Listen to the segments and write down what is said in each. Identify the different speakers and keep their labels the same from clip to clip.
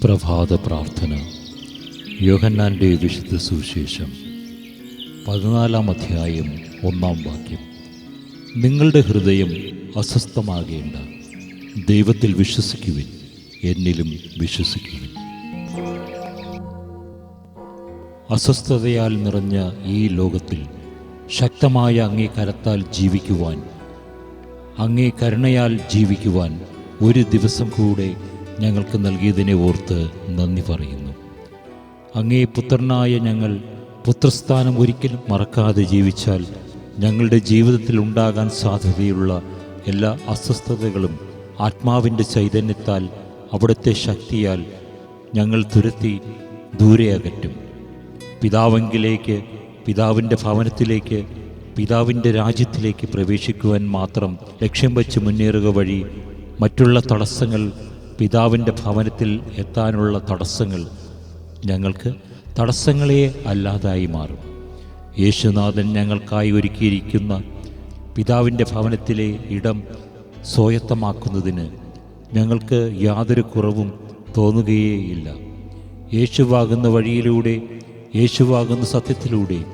Speaker 1: പ്രഭാത പ്രാർത്ഥന. യോഹന്നാന്റെ വിശുദ്ധ സുവിശേഷം. പതിനാലാം അധ്യായം ഒന്നാം വാക്യം. നിങ്ങളുടെ ഹൃദയം അസ്വസ്ഥമാകേണ്ട. ദൈവത്തിൽ വിശ്വസിക്കുവിൻ. എന്നിലും വിശ്വസിക്കുവിൻ. അസ്വസ്ഥതയാൽ നിറഞ്ഞ ഈ ലോകത്തിൽ ശക്തമായ അങ്ങേ കരത്താൽ ജീവിക്കുവാൻ അങ്ങേ കരുണയാൽ ജീവിക്കുവാൻ ഒരു ദിവസം കൂടെ ഞങ്ങൾക്ക് നൽകിയതിനെ ഓർത്ത് നന്ദി പറയുന്നു. അങ്ങേ പുത്രനായ ഞങ്ങൾ പുത്രസ്ഥാനം ഒരിക്കലും മറക്കാതെ ജീവിച്ചാൽ ഞങ്ങളുടെ ജീവിതത്തിൽ ഉണ്ടാകാൻ സാധ്യതയുള്ള എല്ലാ അസ്വസ്ഥതകളും ആത്മാവിന്റെ ചൈതന്യത്താൽ അവിടുത്തെ ശക്തിയാൽ ഞങ്ങൾ തുരത്തി ദൂരെ അകറ്റും. പിതാവെങ്കിലേക്ക് പിതാവിന്റെ ഭവനത്തിലേക്ക് പിതാവിന്റെ രാജ്യത്തിലേക്ക് പ്രവേശിക്കുവാൻ മാത്രം ലക്ഷ്യം വച്ച് മുന്നേറുക വഴി മറ്റുള്ള തടസ്സങ്ങൾ പിതാവിന്റെ ഭവനത്തിൽ എത്താനുള്ള തടസ്സങ്ങൾ ഞങ്ങൾക്ക് തടസ്സങ്ങളെ അല്ലാതായി മാറും. യേശുനാഥൻ ഞങ്ങൾക്കായി ഒരുക്കിയിരിക്കുന്ന പിതാവിന്റെ ഭവനത്തിലെ ഇടം സ്വായത്തമാക്കുന്നതിന് ഞങ്ങൾക്ക് യാതൊരു കുറവും തോന്നുകയേയില്ല. യേശുവാകുന്ന വഴിയിലൂടെ യേശുവാകുന്ന സത്യത്തിലൂടെ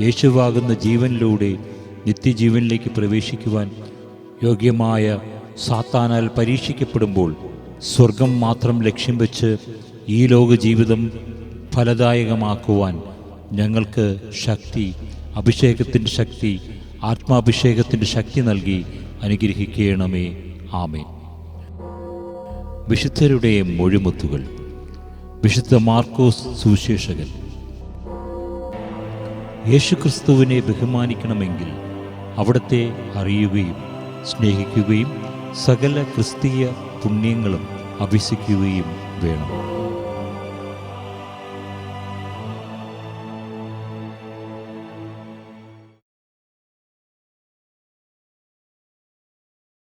Speaker 1: യേശുവാകുന്ന ജീവനിലൂടെ നിത്യജീവനിലേക്ക് പ്രവേശിക്കുവാൻ യോഗ്യമായ സാത്താനാൽ പരീക്ഷിക്കപ്പെടുമ്പോൾ സ്വർഗം മാത്രം ലക്ഷ്യം വെച്ച് ഈ ലോക ജീവിതം ഫലദായകമാക്കുവാൻ ഞങ്ങൾക്ക് ശക്തി അഭിഷേകത്തിന്റെ ശക്തി ആത്മാഭിഷേകത്തിന്റെ ശക്തി നൽകി അനുഗ്രഹിക്കണമേ. ആമേൻ. വിശുദ്ധരുടെ മൊഴിമുത്തുകൾ. വിശുദ്ധ മാർക്കോസ് സുവിശേഷകൻ. യേശുക്രിസ്തുവിനെ ബഹുമാനിക്കണമെങ്കിൽ അവിടത്തെ അറിയുകയും സ്നേഹിക്കുകയും സകല ക്രിസ്തീയ പുണ്യങ്ങളും അഭ്യസിക്കുകയും വേണം.